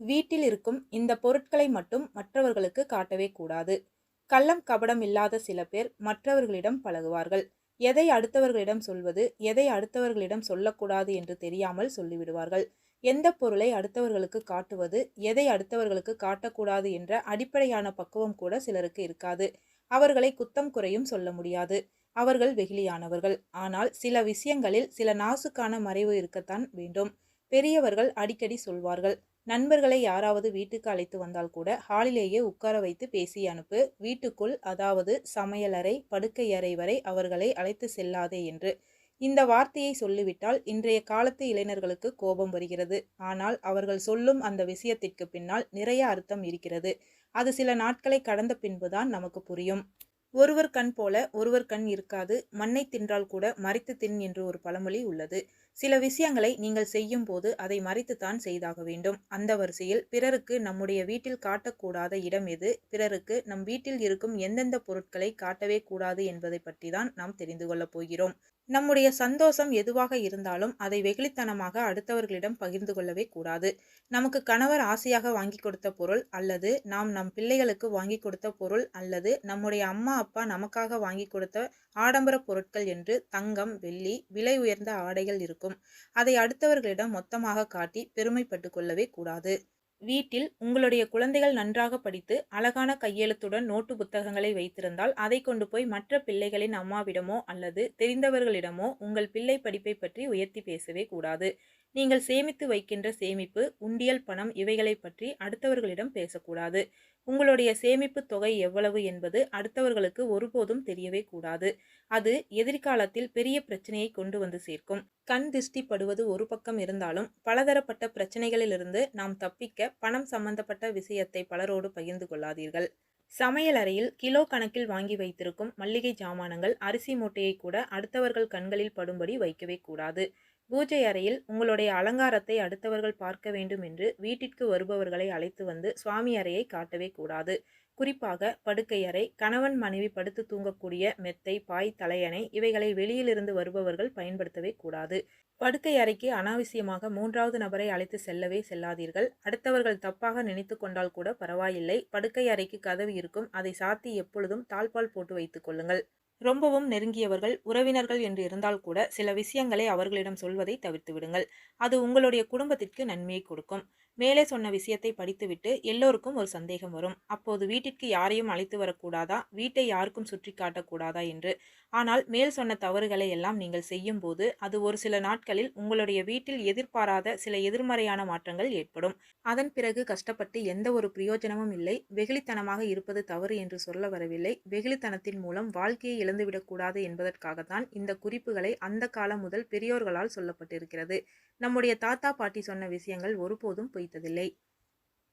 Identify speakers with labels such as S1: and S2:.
S1: வீட்டில் இருக்கும் இந்த பொருட்களை மட்டும் மற்றவர்களுக்கு காட்டவே கூடாது. கள்ளம் கபடம் இல்லாத சில பேர் மற்றவர்களிடம் பழகுவார்கள். எதை அடுத்தவர்களிடம் சொல்வது எதை அடுத்தவர்களிடம் சொல்லக்கூடாது என்று தெரியாமல் சொல்லிவிடுவார்கள். எந்த பொருளை அடுத்தவர்களுக்கு காட்டுவது எதை அடுத்தவர்களுக்கு காட்டக்கூடாது என்ற அடிப்படையான பக்குவம் கூட சிலருக்கு இருக்காது. அவர்களை குத்தம் குறையும் சொல்ல முடியாது. அவர்கள் வெகுளியானவர்கள். ஆனால் சில விஷயங்களில் சில நாசுக்கான மறைவு இருக்கத்தான் வேண்டும். பெரியவர்கள் அடிக்கடி சொல்வார்கள் நண்பர்களை யாராவது வீட்டுக்கு அழைத்து வந்தால் கூட ஹாலிலேயே உட்கார வைத்து பேசி அனுப்பு வீட்டுக்குள் அதாவது சமையலறை படுக்கையறை வரை அவர்களை அழைத்து செல்லாதே என்று. இந்த வார்த்தையை சொல்லிவிட்டால் இன்றைய காலத்து இளைஞர்களுக்கு கோபம் வருகிறது. ஆனால் அவர்கள் சொல்லும் அந்த விஷயத்திற்கு பின்னால் நிறைய அர்த்தம் இருக்கிறது. அது சில நாட்களை கடந்த பின்புதான் நமக்கு புரியும். ஒருவர் கண் போல ஒருவர் கண் இருக்காது மண்ணை தின்றால் கூட மறைத்து தின் என்று ஒரு பழமொழி உள்ளது. சில விஷயங்களை நீங்கள் செய்யும் போது அதை மறைத்துத்தான் செய்தாக வேண்டும். அந்த வரிசையில் பிறருக்கு நம்முடைய வீட்டில் காட்டக்கூடாத இடம் எது? பிறருக்கு நம் வீட்டில் இருக்கும் எந்தெந்த பொருட்களை காட்டவே கூடாது என்பதை பற்றி தான் நாம் தெரிந்து கொள்ளப் போகிறோம். நம்முடைய சந்தோஷம் எதுவாக இருந்தாலும் அதை வெகுளித்தனமாக அடுத்தவர்களிடம் பகிர்ந்து கொள்ளவே கூடாது. நமக்கு கணவர் ஆசையாக வாங்கி கொடுத்த பொருள் அல்லது நாம் நம் பிள்ளைகளுக்கு வாங்கி கொடுத்த பொருள் அல்லது நம்முடைய அம்மா அப்பா நமக்காக வாங்கி கொடுத்த ஆடம்பர பொருட்கள் என்று தங்கம் வெள்ளி விலை உயர்ந்த ஆடைகள் இருக்கும். அதை அடுத்தவர்களிடம் மொத்தமாக காட்டி பெருமைப்பட்டு கொள்ளவே கூடாது. வீட்டில் உங்களுடைய குழந்தைகள் நன்றாக படித்து அழகான கையெழுத்துடன் நோட்டு புத்தகங்களை வைத்திருந்தால் அதை கொண்டு போய் மற்ற பிள்ளைகளின் அம்மாவிடமோ அல்லது தெரிந்தவர்களிடமோ உங்கள் பிள்ளை படிப்பை பற்றி உயர்த்தி பேசவே கூடாது. நீங்கள் சேமித்து வைக்கின்ற சேமிப்பு உண்டியல் பணம் இவைகளை பற்றி அடுத்தவர்களிடம் பேசக்கூடாது. உங்களுடைய சேமிப்பு தொகை எவ்வளவு என்பது அடுத்தவர்களுக்கு ஒருபோதும் தெரியவே கூடாது. அது எதிர்காலத்தில் பெரிய பிரச்சனையை கொண்டு வந்து சேர்க்கும். கண் திஷ்டிப்படுவது ஒரு பக்கம் இருந்தாலும் பலதரப்பட்ட பிரச்சனைகளிலிருந்து நாம் தப்பிக்க பணம் சம்பந்தப்பட்ட விஷயத்தை பலரோடு பகிர்ந்து கொள்ளாதீர்கள். சமையலறையில் கிலோ கணக்கில் வாங்கி வைத்திருக்கும் மல்லிகை ஜாமானங்கள் அரிசி மூட்டையை கூட அடுத்தவர்கள் கண்களில் படும்படி வைக்கவே கூடாது. பூஜை அறையில் உங்களுடைய அலங்காரத்தை அடுத்தவர்கள் பார்க்க வேண்டும் என்று வீட்டிற்கு வருபவர்களை அழைத்து வந்து சுவாமி அறையை காட்டவே கூடாது. குறிப்பாக படுக்கையறை கணவன் மனைவி படுத்து தூங்கக்கூடிய மெத்தை பாய் தலையணை இவைகளை வெளியிலிருந்து வருபவர்கள் பயன்படுத்தவே கூடாது. படுக்கை அறைக்கு அனாவசியமாக மூன்றாவது நபரை அழைத்து செல்லவே செல்லாதீர்கள். அடுத்தவர்கள் தப்பாக நினைத்து கொண்டால் கூட பரவாயில்லை. படுக்கை அறைக்கு கதவு இருக்கும். அதை சாத்தி எப்பொழுதும் தாழ்பால் போட்டு வைத்துக் கொள்ளுங்கள். ரொம்பவும் நெருங்கியவர்கள் உறவினர்கள் என்று இருந்தால் கூட சில விஷயங்களை அவர்களிடம் சொல்வதை தவிர்த்து விடுங்கள். அது உங்களுடைய குடும்பத்திற்கு நன்மையை கொடுக்கும். மேலே சொன்ன விஷயத்தை படித்துவிட்டு எல்லோருக்கும் ஒரு சந்தேகம் வரும். அப்போது வீட்டிற்கு யாரையும் அழைத்து வரக்கூடாதா? வீட்டை யாருக்கும் சுற்றி காட்டக்கூடாதா என்று. ஆனால் மேல் சொன்ன தவறுகளை எல்லாம் நீங்கள் செய்யும் போது அது ஒரு சில நாட்களில் உங்களுடைய வீட்டில் எதிர்பாராத சில எதிர்மறையான மாற்றங்கள் ஏற்படும். அதன் பிறகு கஷ்டப்பட்டு எந்த ஒரு பிரயோஜனமும் இல்லை. வெகுளித்தனமாக இருப்பது தவறு என்று சொல்ல வரவில்லை. வெகுளித்தனத்தின் மூலம் வாழ்க்கையை இழந்துவிடக்கூடாது என்பதற்காகத்தான் இந்த குறிப்புகளை அந்த காலம் முதல் பெரியோர்களால் சொல்லப்பட்டிருக்கிறது. நம்முடைய தாத்தா பாட்டி சொன்ன விஷயங்கள் ஒருபோதும் பொய் வைத்ததில்லை.